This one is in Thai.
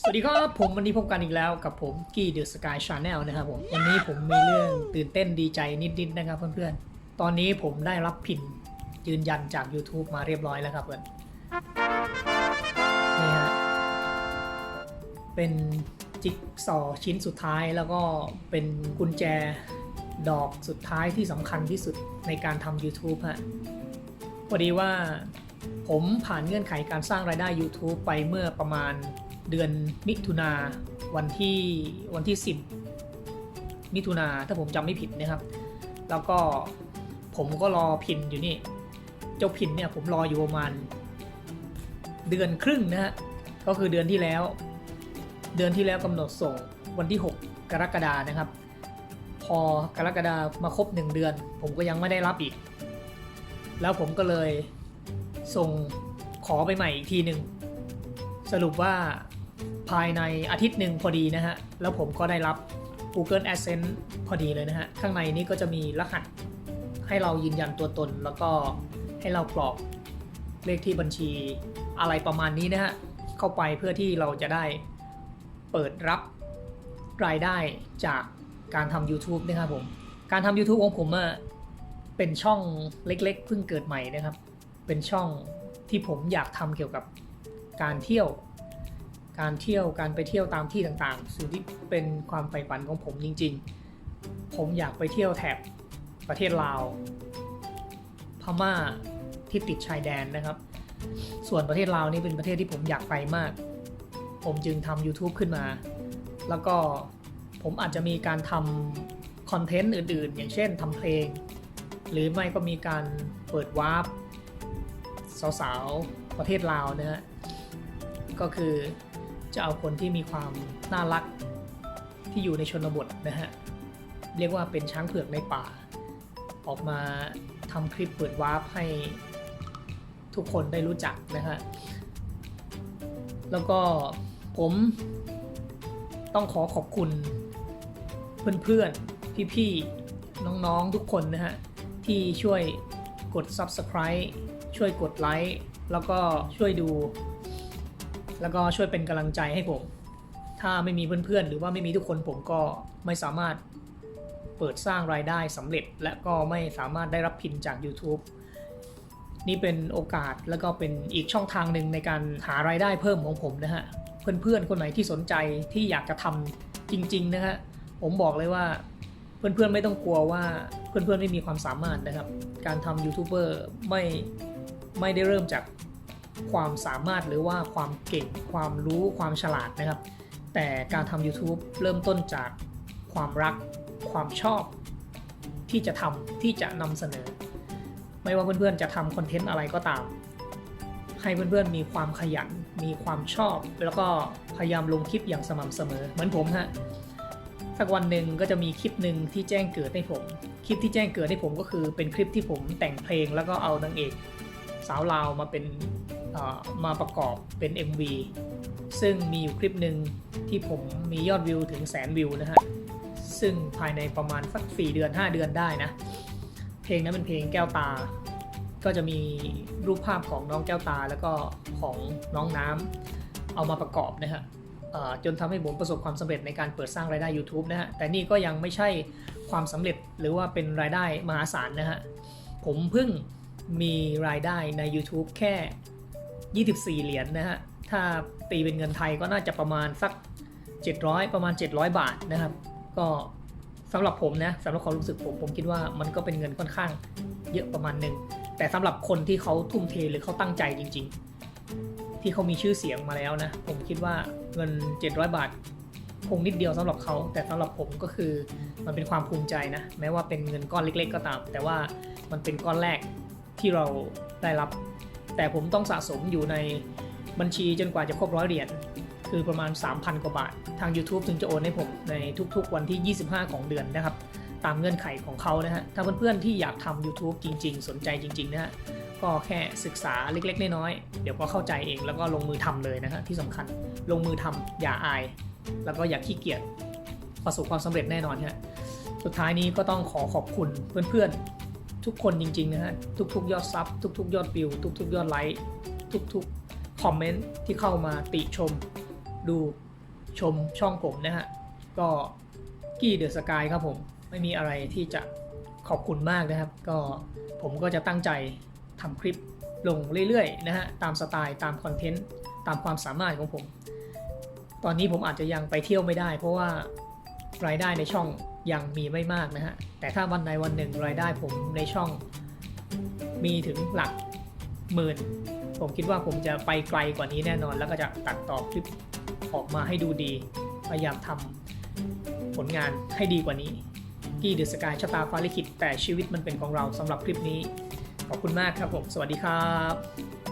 สวัสดีครับผมวันนี้พบกันอีกแล้วกับผมกี้เดอะสกายชาแนลนะครับผมวันนี้ผมมีเรื่องตื่นเต้นดีใจนิดๆนะครับเพื่อนๆ ตอนนี้ผมได้รับพินยืนยันจาก YouTube มาเรียบร้อยแล้วครับเพื่อนนี่ฮะเป็นจิ๊กซอว์ชิ้นสุดท้ายแล้วก็เป็นกุญแจดอกสุดท้ายที่สำคัญที่สุดในการทำ YouTube ฮะพอดีว่าผมผ่านเงื่อนไขการสร้างรายได้ YouTube ไปเมื่อประมาณ เดือนมิถุนาวันที่วันที่ 10 มิถุนาถ้าผมจำไม่ผิดนะครับ แล้วก็ผมก็รอพินอยู่นี่ เจ้าพินเนี่ยผมรออยู่ประมาณ เดือนครึ่งนะฮะก็คือเดือนที่แล้ว เดือนที่แล้วกำหนดส่งวันที่ 6 กรกฎานะครับ พอกรกฎามาครบ 1 เดือน ผมก็ยังไม่ได้รับอีก แล้วผมก็เลยส่งขอไปใหม่อีกทีหนึ่งสรุปว่า ภายในอาทิตย์หนึ่งพอดีนะฮะ แล้วผมก็ได้รับ Google Adsense พอดีเลยนะฮะ ข้างในนี้ก็จะมีรหัสให้เรายืนยันตัวตน แล้วก็ให้เรากรอกเลขที่บัญชีอะไรประมาณนี้นะฮะ เข้าไปเพื่อที่เราจะได้เปิดรับรายได้จากการทำ YouTube นะครับผม การทำ YouTube ของผมเป็นช่องเล็กๆเพิ่งเกิดใหม่นะครับ เป็นช่องที่ผมอยากทำเกี่ยวกับการเที่ยว การเที่ยวการไปเที่ยวตามที่ต่างๆ สิ่งที่เป็นความใฝ่ฝันของผมจริง ๆ ผมอยากไปเที่ยวแถบประเทศลาว พม่าที่ติดชายแดนนะครับ ส่วนประเทศลาวนี่เป็นประเทศที่ผมอยากไปมาก ผมจึงทำ YouTube ขึ้นมา แล้วก็ผมอาจจะมีการทำคอนเทนต์อื่น ๆ อย่างเช่นทำเพลง หรือไม่ก็มีการเปิดวาร์ปสาวๆประเทศลาวนะฮะก็คือ จะเอาคนที่มีความน่ารักที่อยู่ในชนบทนะฮะ เรียกว่าเป็นช้างเผือกในป่า ออกมาทำคลิปเปิดวาร์ปให้ทุกคนได้รู้จักนะฮะ แล้วก็ผมต้องขอขอบคุณเพื่อนๆ พี่ๆ น้องๆ ทุกคนนะฮะ ที่ช่วยกด Subscribe ช่วยกดไลค์แล้วก็ช่วยดู แล้วก็ช่วยเป็นกำลังใจให้ผม ถ้าไม่มีเพื่อนๆ หรือว่าไม่มีทุกคนผมก็ไม่สามารถเปิดสร้างรายได้สำเร็จ และก็ไม่สามารถได้รับพินจาก YouTube นี่เป็นโอกาสแล้วก็เป็นอีกช่องทางหนึ่งในการหารายได้เพิ่มของผมนะฮะ เพื่อนๆ คนไหนที่สนใจที่อยากจะทำจริงๆนะฮะผมบอกเลยว่าเพื่อนๆไม่ต้องกลัวว่าเพื่อนๆไม่มีความสามารถนะครับ การทำยูทูบเบอร์ไม่ไม่ได้เริ่มจาก ความสามารถหรือว่าความเก่ง ความรู้ความฉลาดนะครับ แต่การทำ YouTube เริ่มต้นจากความรัก ความชอบ ที่จะทำที่จะนำเสนอ ไม่ว่าเพื่อนๆจะทำคอนเทนต์อะไรก็ตาม ให้เพื่อนๆมีความขยัน มีความชอบ แล้วก็พยายามลงคลิปอย่างสม่ำเสมอ เหมือนผมฮะสักวันหนึ่งก็จะมีคลิปหนึ่งที่แจ้งเกิดให้ผม คลิปที่แจ้งเกิดให้ผมก็คือเป็นคลิปที่ผมแต่งเพลงแล้วก็เอานางเอก สาวลาวมาเป็น มาประกอบเป็น MV ซึ่งมีอยู่คลิปหนึ่งที่ผมมียอดวิวถึงแสนวิวนะฮะ ซึ่งภายในประมาณสัก4เดือน 5 เดือนได้นะ เพลงนั้นเป็นเพลงแก้วตา ก็จะมีรูปภาพของน้องแก้วตาแล้วก็ของน้องน้ำเอามาประกอบนะฮะจนทำให้ผมประสบความสำเร็จในการเปิดสร้างรายได้ YouTube นะฮะ แต่นี่ก็ยังไม่ใช่ความสำเร็จหรือว่าเป็นรายได้มหาศาลนะฮะ ผมเพิ่งมีรายได้ใน YouTube แค่ 24 เหรียญนะฮะ ถ้าตีเป็นเงินไทยก็น่าจะประมาณสัก 700 ประมาณ 700 บาทนะครับ ก็สำหรับผมนะสำหรับความรู้สึกผมผมคิดว่ามันก็เป็นเงินค่อนข้างเยอะประมาณหนึ่งแต่สำหรับคนที่เขาทุ่มเทหรือเขาตั้งใจจริง ๆ ที่เขามีชื่อเสียงมาแล้วนะ ผมคิดว่าเงิน 700 บาท คงนิดเดียวสำหรับเขา แต่สำหรับผมก็คือมันเป็นความภูมิใจนะ แม้ว่าเป็นเงินก้อนเล็ก ๆ ก็ตาม แต่ว่ามันเป็นก้อนแรกที่เราได้รับ แต่ผมต้องสะสมอยู่ในบัญชีจนกว่าจะครบร้อยเหรียญคือประมาณ 3,000 กว่าบาท ทาง YouTube ถึงจะโอนให้ผมในทุกๆ วันที่ 25 ของเดือนนะครับ ตามเงื่อนไขของเขานะฮะ ถ้าเพื่อนๆ ที่อยากทำ YouTube จริง ๆ สนใจจริง ๆ นะฮะ ก็แค่ศึกษาเล็ก ๆ น้อยๆ เดี๋ยวก็เข้าใจเองแล้วก็ลงมือทำเลยนะฮะ ที่สำคัญลงมือทำอย่าอาย แล้วก็อย่าขี้เกียจประสบความสำเร็จแน่นอนฮะ สุดท้ายนี้ก็ต้องขอขอบคุณเพื่อนๆ ทุกคนจริง ๆ นะฮะ ทุกๆ ยอดซับทุก ๆ ยอดวิว ทุก ๆ ยอดไลค์ทุกๆ คอมเมนต์ที่เข้ามาติชมดูชมช่องผมนะฮะ ก็กี้เดอะสกายครับผม ไม่มีอะไรที่จะขอบคุณมากนะครับ ก็ผมก็จะตั้งใจทำคลิปลงเรื่อยๆ นะฮะ ตามสไตล์ตามคอนเทนต์ ตามความสามารถของผม ตอนนี้ผมอาจจะยังไปเที่ยวไม่ได้ เพราะว่ารายได้ในช่อง ยังมีไม่มากนะฮะ แต่ถ้าวันใดวันหนึ่งรายได้ผมในช่องมีถึงหลักหมื่น ผมคิดว่าผมจะไปไกลกว่านี้แน่นอน แล้วก็จะตัดต่อคลิปออกมาให้ดูดี พยายามทำผลงานให้ดีกว่านี้ กี้เดอสกายชะตาฟ้าลิขิตแต่ชีวิตมันเป็นของเราสำหรับคลิปนี้ ขอบคุณมากครับผม สวัสดีครับ